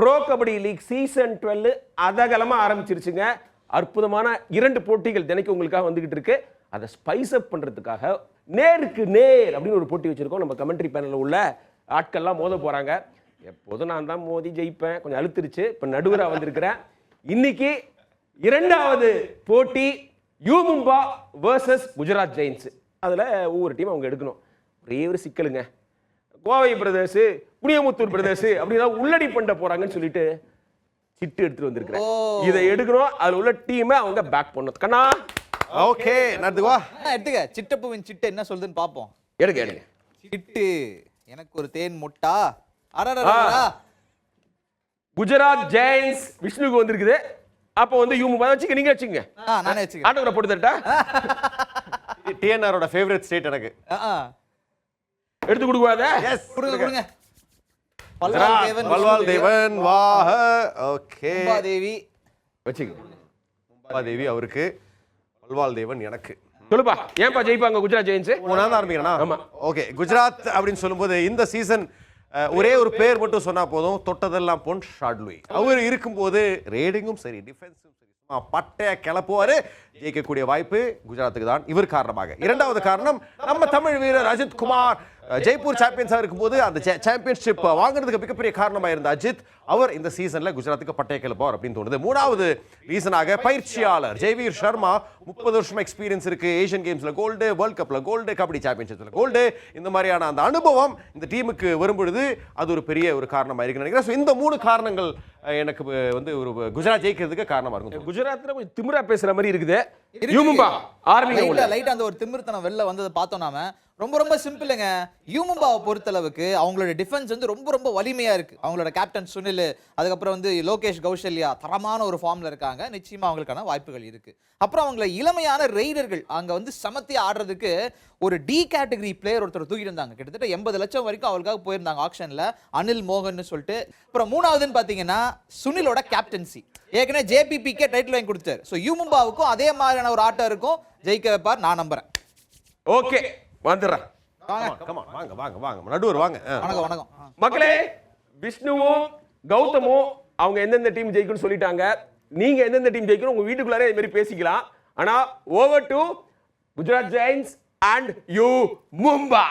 Bro kabaddi league season twelve அதகலமாக ஆரம்பிச்சிருச்சுங்க. அற்புதமான இரண்டு போட்டிகள் தினைக்கு உங்களுக்காக வந்துகிட்டு இருக்கு. அதை ஸ்பைஸ் அப் பண்ணுறதுக்காக நேருக்கு நேர் அப்படின்னு ஒரு போட்டி வச்சுருக்கோம். நம்ம கமெண்ட்ரி பேனலில் உள்ள ஆட்கள்லாம் மோத போகிறாங்க எப்போதும் நான் தான் மோதி ஜெயிப்பேன். கொஞ்சம் அழுத்துருச்சு. இப்போ நடுவராக வந்திருக்கிறேன். இன்னைக்கு இரண்டாவது போட்டி யூமும்பா வர்சஸ் குஜராத் ஜெயின்ஸ். அதில் ஒவ்வொரு டீம் அவங்க எடுக்கணும். ஒரே ஒரு சிக்கலுங்க. கோவை பிரதர்ஸ் புனியமுத்தூர் பிரதர்ஸ் அப்படின்னா உள்ளடி பண்ண போறாங்கன்னு சொல்லிட்டு சிட்டு எடுத்துட்டு வந்திருக்கிறேன் இதை எடுக்கணும். அதுல உள்ள டீமை அவங்க பேக் பண்ணணும். கண்ணா. ஓகே நடத்துக்கு வா. ஆ, எடுத்துக்க. சிட்டப்புவின் சிட்டு என்ன சொல்லுதுன்னு பாப்போம். எடுங்க எடுங்க. சிட்டு. எனக்கு ஒரு தேன் முட்டா. அடடடடா குஜராத் ஜெயின்ஸ் விஷ்ணுக்கு வந்திருக்குது. அப்போ வந்து இவங்க வச்சுக்க நீங்க வச்சுங்க நானே வச்சுக்கிறேன். ஆட்டோகிராஃப் போட்டு தரட்டா டிஎன்ஆரோட ஃபேவரட் ஸ்டேட் எனக்கு. எடுத்து கொடுக்காத எஸ் கொடுங்க கொடுங்க. பல்வாள் தேவன் பல்வால் தேவன் வாஹ ஓகே. தேவி வச்சுக்க. தேவி அவருக்கு பல்வால் தேவன் எனக்கு. சொல்லுப்பா. ஏன்பா ஜெயிப்பாங்க குஜராத் ஜெயின்ஸ்? மூணாவது ஆரம்பிக்கிறேனா? ஆமா. ஓகே. குஜராத் அப்படின்னு சொல்லும்போது இந்த சீசன் ஒரே ஒரு பேர் மட்டும் சொன்னா போதும். தொட்டதெல்லாம் பொன் ஷாட்லுய் அவர் இருக்கும்போது ரேடிங்கும் சரி டிஃபென்ஸும் சரி சும்மா பட்டைய கிளப்புவாரு. ஜெயிக்கக்கூடிய வாய்ப்பு குஜராத்துக்கு தான். இவர் காரணமாக. இரண்டாவது காரணம் நம்ம தமிழ் வீரர் அஜித் குமார். ஜெய்ப்பூர் சாம்பியன்ஸாக இருக்கும்போது அந்த சாம்பியன்ஷிப் வாங்குறதுக்கு மிகப்பெரிய காரணமாக இருந்த அஜித் அவர் இந்த சீசனில் குஜராத்துக்கு பட்டைய கிளப்பார் அப்படின்னு தோணுது. மூணாவது ரீசனாக பயிற்சியாளர் ஜெய்வீர் சர்மா முப்பது வருஷம் எக்ஸ்பீரியன்ஸ் இருக்கு. ஏஷியன் கேம்ஸில் கோல்டு வேர்ல்ட் கப்பில் கோல்டு கபடி சாம்பியன்ஷிப்பில் கோல்டு இந்த மாதிரியான அந்த அனுபவம் இந்த டீமுக்கு வரும்பொழுது அது ஒரு பெரிய ஒரு காரணமாக இருக்குன்னு நினைக்கிறேன். ஸோ இந்த மூணு காரணங்கள் எனக்கு வந்து ஒரு குஜராத் ஜெயிக்கிறதுக்கு காரணமா இருக்கும் குஜராத்ல கொஞ்சம் திமிரா பேசுற மாதிரி இருக்குது. யூமும்பா உள்ள. லைட்டா அந்த ஒரு திமிர்த்தனம் வெளில வந்ததை பார்த்தோம் நாம. ரொம்ப ரொம்ப சிம்பிளுங்க யூமும்பாவை பொறுத்தளவுக்கு அவங்களோட டிஃபென்ஸ் வந்து ரொம்ப ரொம்ப வலிமையா இருக்கு. அவங்களோட கேப்டன் சுனில் அதுக்கப்புறம் வந்து லோகேஷ் கௌசல்யா தரமான ஒரு ஃபார்ம்ல இருக்காங்க. நிச்சயமா அவங்களுக்கான வாய்ப்புகள் இருக்கு. அப்புறம் அவங்கள இளமையான ரெய்டர்கள் அங்க வந்து சமத்தி ஆடுறதுக்கு ஒரு டி கேட்டகரி பிளேயர் ஒருத்தர் தூக்கிட்டு இருந்தாங்க கிட்டத்தட்ட எண்பது லட்சம் வரைக்கும் அவங்களுக்காக போயிருந்தாங்க ஆக்ஷன்ல அனில் மோகன் சொல்லிட்டு. அப்புறம் மூணாவதுன்னு பாத்தீங்கன்னா சுனிலோட கேப்டன்சி ஏற்கனவே ஜேபிபிக்கே டைட்டில் வாங்கி கொடுத்தாரு. ஸோ யூமும்பாவுக்கும் அதே மாதிரியான ஒரு ஆட்டம் இருக்கும். ஜெயிக்க வைப்பார் நான் நம்புறேன். ஓகே வந்துடுறேன் வாங்க வாங்க வாங்க வாங்க. நடுவர் வாங்க. வணக்கம் வணக்கம். மக்களே விஷ்ணுவும் கௌதமும் அவங்க எந்தெந்த டீம் ஜெயிக்கும்னு சொல்லிட்டாங்க. நீங்க எந்தெந்த டீம் ஜெயிக்கணும் உங்க வீட்டுக்குள்ளாரே இது மாதிரி பேசிக்கலாம். ஆனா over to Gujarat giants and U Mumba